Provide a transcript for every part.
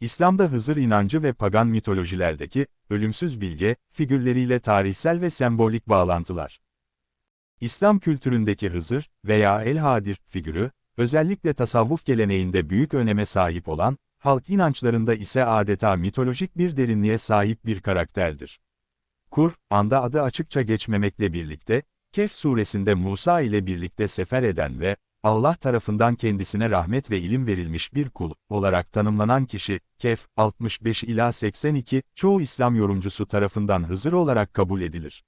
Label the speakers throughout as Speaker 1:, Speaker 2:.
Speaker 1: İslam'da Hızır inancı ve pagan mitolojilerdeki, ölümsüz bilge, figürleriyle tarihsel ve sembolik bağlantılar. İslam kültüründeki Hızır veya El-Hadir figürü, özellikle tasavvuf geleneğinde büyük öneme sahip olan, halk inançlarında ise adeta mitolojik bir derinliğe sahip bir karakterdir. Kur, anda adı açıkça geçmemekle birlikte, Kehf suresinde Musa ile birlikte sefer eden ve Allah tarafından kendisine rahmet ve ilim verilmiş bir kul olarak tanımlanan kişi, Kehf 65 ila 82, çoğu İslam yorumcusu tarafından Hızır olarak kabul edilir.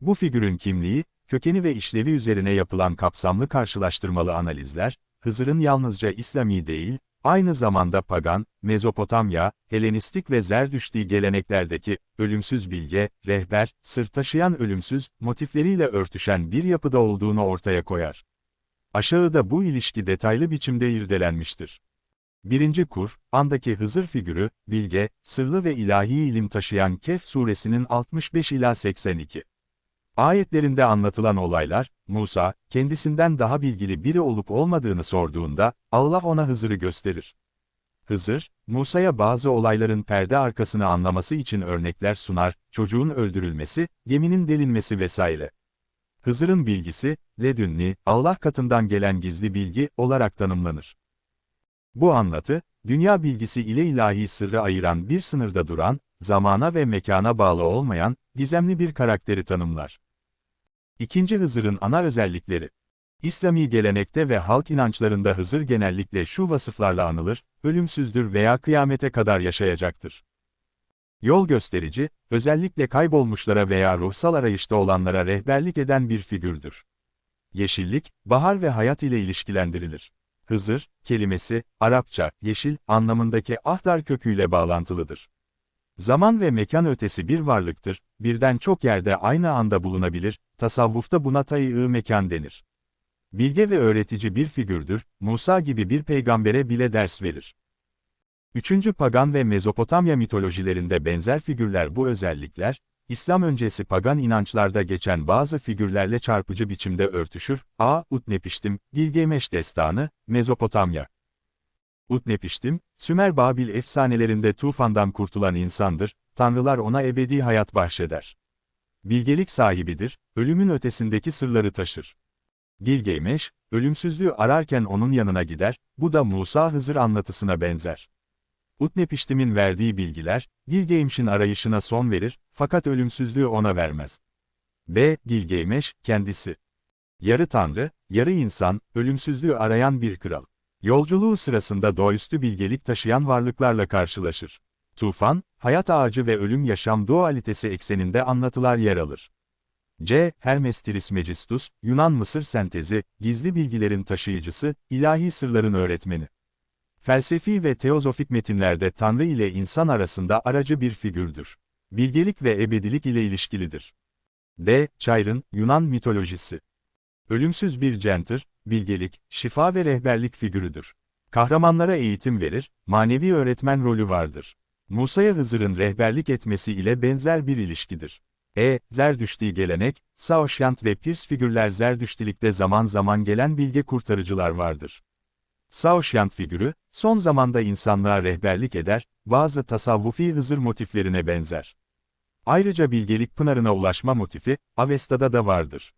Speaker 1: Bu figürün kimliği, kökeni ve işlevi üzerine yapılan kapsamlı karşılaştırmalı analizler, Hızır'ın yalnızca İslami değil, aynı zamanda pagan, Mezopotamya, Helenistik ve Zerdüşti geleneklerdeki ölümsüz bilge, rehber, sır taşıyan ölümsüz motifleriyle örtüşen bir yapıda olduğunu ortaya koyar. Aşağıda bu ilişki detaylı biçimde irdelenmiştir. Birinci kur, andaki Hızır figürü, bilge, sırlı ve ilahi ilim taşıyan Kehf suresinin 65 ila 82. Ayetlerinde anlatılan olaylar, Musa, kendisinden daha bilgili biri olup olmadığını sorduğunda, Allah ona Hızır'ı gösterir. Hızır, Musa'ya bazı olayların perde arkasını anlaması için örnekler sunar, çocuğun öldürülmesi, geminin delinmesi vesaire. Hızır'ın bilgisi, ledünni, Allah katından gelen gizli bilgi olarak tanımlanır. Bu anlatı, dünya bilgisi ile ilahi sırrı ayıran bir sınırda duran, zamana ve mekana bağlı olmayan, gizemli bir karakteri tanımlar. İkinci Hızır'ın ana özellikleri. İslami gelenekte ve halk inançlarında Hızır genellikle şu vasıflarla anılır, ölümsüzdür veya kıyamete kadar yaşayacaktır. Yol gösterici, özellikle kaybolmuşlara veya ruhsal arayışta olanlara rehberlik eden bir figürdür. Yeşillik, bahar ve hayat ile ilişkilendirilir. Hızır, kelimesi, Arapça, yeşil, anlamındaki ahdar köküyle bağlantılıdır. Zaman ve mekan ötesi bir varlıktır, birden çok yerde aynı anda bulunabilir, tasavvufta buna tayı mekan denir. Bilge ve öğretici bir figürdür, Musa gibi bir peygambere bile ders verir. Üçüncü pagan ve Mezopotamya mitolojilerinde benzer figürler bu özellikler, İslam öncesi pagan inançlarda geçen bazı figürlerle çarpıcı biçimde örtüşür. A. Utnepiştim, Gilgameş Destanı, Mezopotamya. Utnepiştim, Sümer Babil efsanelerinde tufandan kurtulan insandır, tanrılar ona ebedi hayat bahşeder. Bilgelik sahibidir, ölümün ötesindeki sırları taşır. Gilgameş, ölümsüzlüğü ararken onun yanına gider, bu da Musa Hızır anlatısına benzer. Utnepiştim'in verdiği bilgiler, Gilgamesh'in arayışına son verir, fakat ölümsüzlüğü ona vermez. B. Gilgamesh, kendisi. Yarı tanrı, yarı insan, ölümsüzlüğü arayan bir kral. Yolculuğu sırasında doğaüstü bilgelik taşıyan varlıklarla karşılaşır. Tufan, hayat ağacı ve ölüm yaşam dualitesi ekseninde anlatılar yer alır. C. Hermes Trismegistus, Yunan-Mısır sentezi, gizli bilgilerin taşıyıcısı, ilahi sırların öğretmeni. Felsefi ve teozofik metinlerde Tanrı ile insan arasında aracı bir figürdür. Bilgelik ve ebedilik ile ilişkilidir. D. Çayrın, Yunan mitolojisi. Ölümsüz bir center, bilgelik, şifa ve rehberlik figürüdür. Kahramanlara eğitim verir, manevi öğretmen rolü vardır. Musa'ya Hızır'ın rehberlik etmesi ile benzer bir ilişkidir. E. Zerdüşti gelenek, Saoşyant ve Pirs figürler Zerdüştilikte zaman zaman gelen bilge kurtarıcılar vardır. Saoşyant figürü, son zamanda insanlığa rehberlik eder, bazı tasavvufi Hızır motiflerine benzer. Ayrıca bilgelik pınarına ulaşma motifi, Avesta'da da vardır.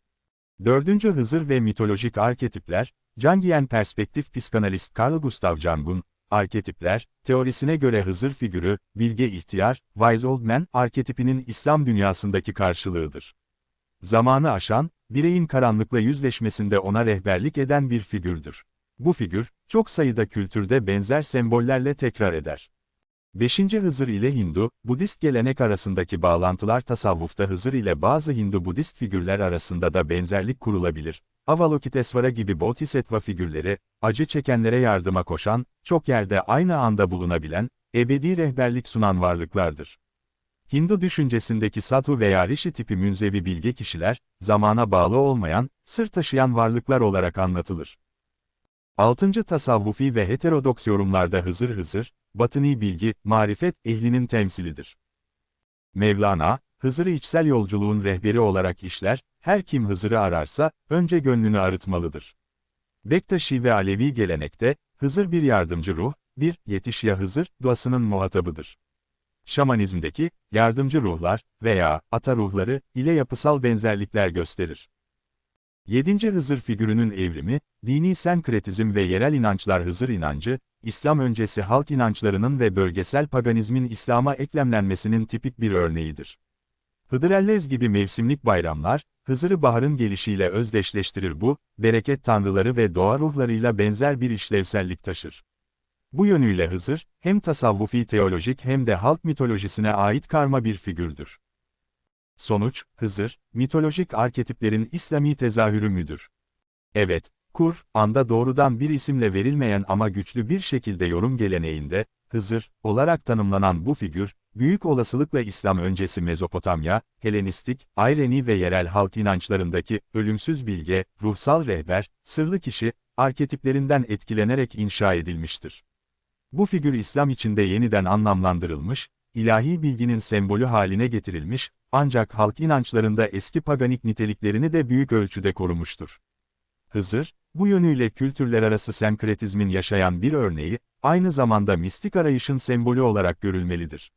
Speaker 1: Dördüncü Hızır ve mitolojik arketipler, Jungian perspektif psikanalist Carl Gustav Jung'un, arketipler, teorisine göre Hızır figürü, bilge ihtiyar, wise old man arketipinin İslam dünyasındaki karşılığıdır. Zamanı aşan, bireyin karanlıkla yüzleşmesinde ona rehberlik eden bir figürdür. Bu figür, çok sayıda kültürde benzer sembollerle tekrar eder. 5. Hızır ile Hindu, Budist gelenek arasındaki bağlantılar tasavvufta Hızır ile bazı Hindu-Budist figürler arasında da benzerlik kurulabilir. Avalokitesvara gibi Bodhisattva figürleri, acı çekenlere yardıma koşan, çok yerde aynı anda bulunabilen, ebedi rehberlik sunan varlıklardır. Hindu düşüncesindeki sadhu veya rishi tipi münzevi bilge kişiler, zamana bağlı olmayan, sır taşıyan varlıklar olarak anlatılır. 6. Tasavvufi ve heterodoks yorumlarda Hızır Hızır, batıni bilgi, marifet ehlinin temsilidir. Mevlana, Hızır'ı içsel yolculuğun rehberi olarak işler, her kim Hızır'ı ararsa, önce gönlünü arıtmalıdır. Bektaşi ve Alevi gelenekte, Hızır bir yardımcı ruh, bir Yetiş ya Hızır, duasının muhatabıdır. Şamanizmdeki, yardımcı ruhlar veya ata ruhları ile yapısal benzerlikler gösterir. 7. Hızır figürünün evrimi, dini senkretizm ve yerel inançlar Hızır inancı, İslam öncesi halk inançlarının ve bölgesel paganizmin İslam'a eklemlenmesinin tipik bir örneğidir. Hıdrellez gibi mevsimlik bayramlar, Hızır'ı baharın gelişiyle özdeşleştirir bu, bereket tanrıları ve doğa ruhlarıyla benzer bir işlevsellik taşır. Bu yönüyle Hızır, hem tasavvufi teolojik hem de halk mitolojisine ait karma bir figürdür. Sonuç, Hızır, mitolojik arketiplerin İslami tezahürü müdür? Evet, Kur, anda doğrudan bir isimle verilmeyen ama güçlü bir şekilde yorum geleneğinde, Hızır, olarak tanımlanan bu figür, büyük olasılıkla İslam öncesi Mezopotamya, Helenistik, Ayreni ve yerel halk inançlarındaki ölümsüz bilge, ruhsal rehber, sırlı kişi, arketiplerinden etkilenerek inşa edilmiştir. Bu figür İslam içinde yeniden anlamlandırılmış, ilahi bilginin sembolü haline getirilmiş, ancak halk inançlarında eski paganik niteliklerini de büyük ölçüde korumuştur. Hızır, bu yönüyle kültürler arası senkretizmin yaşayan bir örneği, aynı zamanda mistik arayışın sembolü olarak görülmelidir.